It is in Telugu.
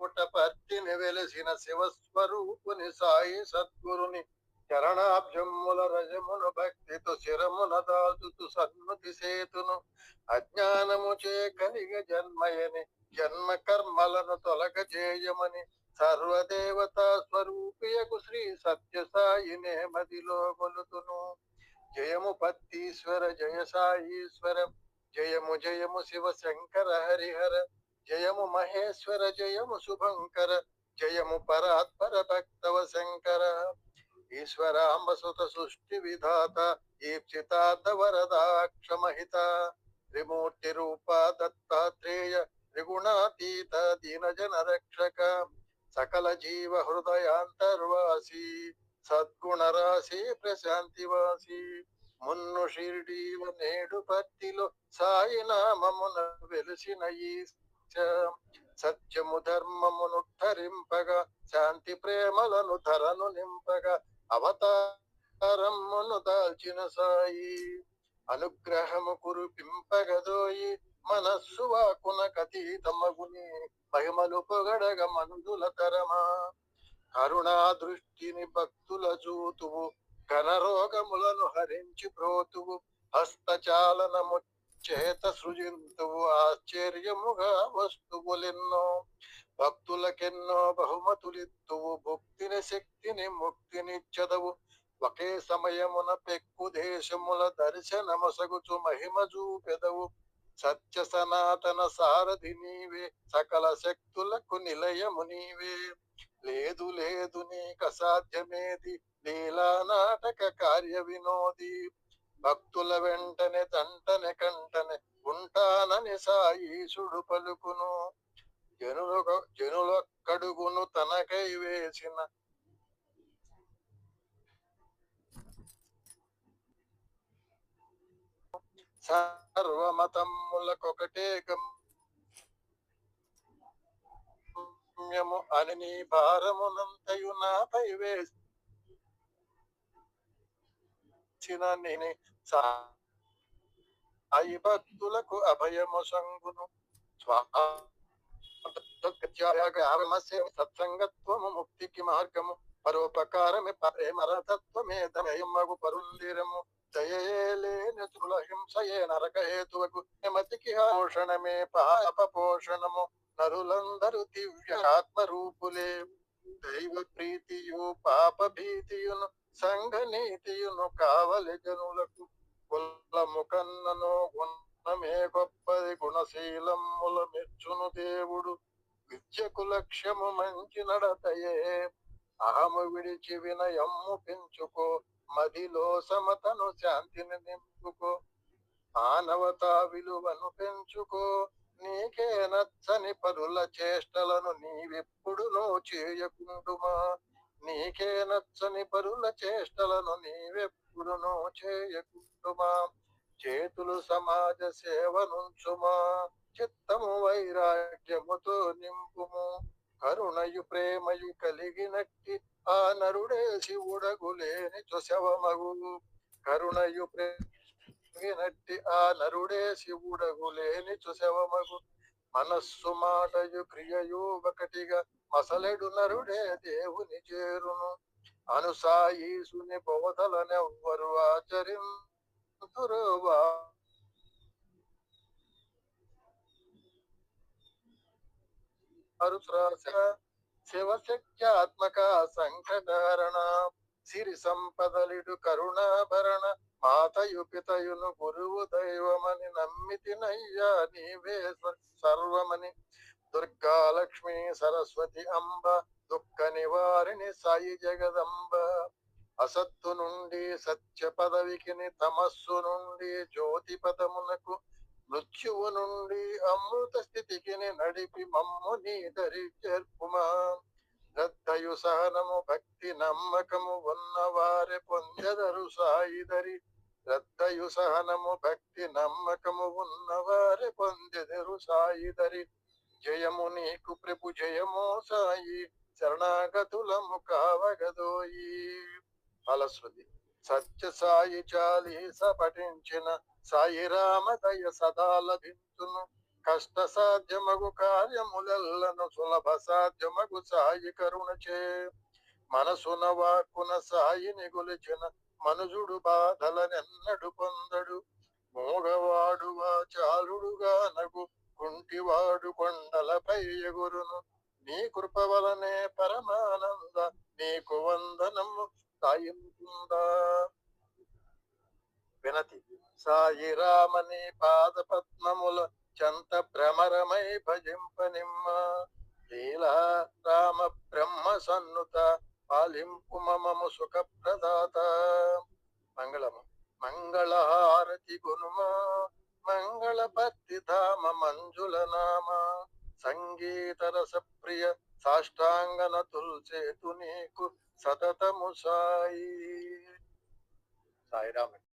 పుట్టపర్తిని వెలసిన శివస్వరూపుని సాయి సద్గురుని చరణాబ్జముల రజమును భక్తితో శిరమున దాచుతు సన్మతి సేతును అజ్ఞానము చే కలిగ జన్మయని జన్మ కర్మలను తొలగ చేయమని సర్వదేవతా స్వరూపియకు శ్రీ సత్య సాయినే మదిలో కొలుతును జయము పత్తీశ్వర జయ సాయీశ్వర జయము జయము శివ శంకర హరిహర జయము మహేశ్వర జయము శుభంకర జయము పరాత్పర భక్తవ శంకర ఈశ్వరాంబసుత సృష్టి విధాత ఈప్సితార్థ వరదాక్షమహిత త్రిమూర్తి రూప దత్తాత్రేయ త్రిగుణాతీత దీనజన రక్షక సకల జీవ హృదయాంతర్వాసి సద్గుణ రాశి ప్రశాంతివాసి మున్ను షిర్డీవ నేడు పత్తిలో సాయినామమున వెలిసిన ఈ సత్యము ధర్మమును ధరింపగా శాంతి ప్రేమలను ధరను నింపగా అవతారమును దాల్చిన సాయి. అనుగ్రహము కురిపింపగదోయి మనస్సు వాకున కతీతమగుని మహిమలు పొగడగ మనుదుల తరమా. కరుణా దృష్టిని భక్తుల చూతువు ఘనరోగములను హరించి ప్రోతువు హస్తచాలనము చేత సృజింతువు ఆశ్చర్యముగా వస్తువులెన్నో భక్తులకెన్నో బహుమతులిత్తువు. భుక్తిని శక్తిని ముక్తినిచ్చదవు ఒకే సమయమున పెక్కు దేశముల దర్శనమసగుచు మహిమ చూపెదవు సత్య సనాతన సారథి నీవే సకల శక్తులకు నిలయము నీవే. లేదు లేదు నీక సాధ్యమేది. లీలా నాటక కార్య వినోది. భక్తుల వెంటనే తంటనే కంటనే ఉంటానని సాయీసుడు పలుకును. జనుల జనులొక్కడుగును తనకై వేసిన. సర్వమతములకొకటే గమ్యము అని నీ భారమునంతయు నాపై వేసిన నేనే సాయి భక్తులకు అభయము సంగును స్వాగమస్య సత్సంగత్వము ముక్తికి మార్గము పరోపకారమే ప్రేమరతత్వమే దమయమగు పరుందిరము దయలేని తులహింసయే నరక హేతువకు మతికి పోషణమే పాపపోషణము నరులందరు దివ్య ఆత్మరూపులే దైవ ప్రీతియు పాప భీతియును సంఘ నీతియును కావలి జనులకు కులము కన్నను గుణమే గొప్పది గుణశీలముల మెచ్చును దేవుడు. విద్యకు లక్ష్యము మంచి నడతయే. అహము విడిచి వినయమ్ము పెంచుకో. మదిలో సమతను శాంతిని నింపుకో. మానవతా విలువను పెంచుకో. నీకే నచ్చని పరుల చేష్టలను నీవెప్పుడునూ చేయకుండుమా? నీకే నచ్చని పరుల చేష్టలను నీవెప్పుడునో చేయకుంటుమా చేతులు సమాజ సేవనుంచుమా? చిత్తము వైరాగ్యముతో నింపుము. కరుణయు ప్రేమయు కలిగినట్టి ఆ నరుడే శివుడగులేని చుశవమగు కరుణయు ప్రేమినట్టి ఆ నరుడే శివుడగులేని చుశవమగు మనస్సు మాటయు క్రియయు ఒకటిగా మసలెడు నరుడే దేవుని చేరును. అనుసాయీసుని బోధలనెవ్వరు ఆచరింతురువా? శివశక్త్యాత్మక సంకటహరణ సిరి సంపదలిడు కరుణాభరణ మాతయు పితయును గురువు దైవమని నమ్మితినయ్యా నీవే సర్వమని. దుర్గా లక్ష్మి సరస్వతి అంబ దుఃఖ నివారిణి సాయి జగదంబ. అసత్తు నుండి సత్య పదవికి తమస్సు నుండి జ్యోతి పదమునకు మృత్యువు నుండి అమృత స్థితికి నడిపి మమ్ము నీ దరి చేర్పుమా. శ్రద్ధయు సహనము భక్తి నమ్మకము ఉన్నవారె పొందెదరు సాయిదరి శ్రద్ధయు సహనము భక్తి నమ్మకము ఉన్నవారె పొందెదరు సాయిదరి జయము నీకు ప్రభు జయము సాయి శరణాగతులము కావగదోయి. ఫలశ్రుతి సత్య సాయి చాలీస పఠించిన సాయి రామ దయ సదా లభించును. కష్ట సాధ్యమగు కార్యములెల్లను సులభ సాధ్యమగు సాయి కరుణచే. మనసున వాక్కున సాయిని గొలిచిన మనుజుడు బాధలనెన్నడు పొందడు. మోగవాడు వాచాలుడుగా నగు కుంటివాడు కొండలపై ఎగురును. నీ కృప వలనే పరమానంద నీకు వందనము సాయిందా వినతి. సాయి రామని పాద పద్మముల చంత భ్రమరమై భజింపనిమ్మ. లీలా రామ బ్రహ్మ సన్నుత పాలింపు మమము సుఖ ప్రదాత మంగళము. మంగళహారతి గునుమ. మంగళ ధామ మంజుల నామ. సంగీత రస ప్రియ సాష్టాంగన తుల్చేతు నీకు సతతము సాయి. సాయిరామ.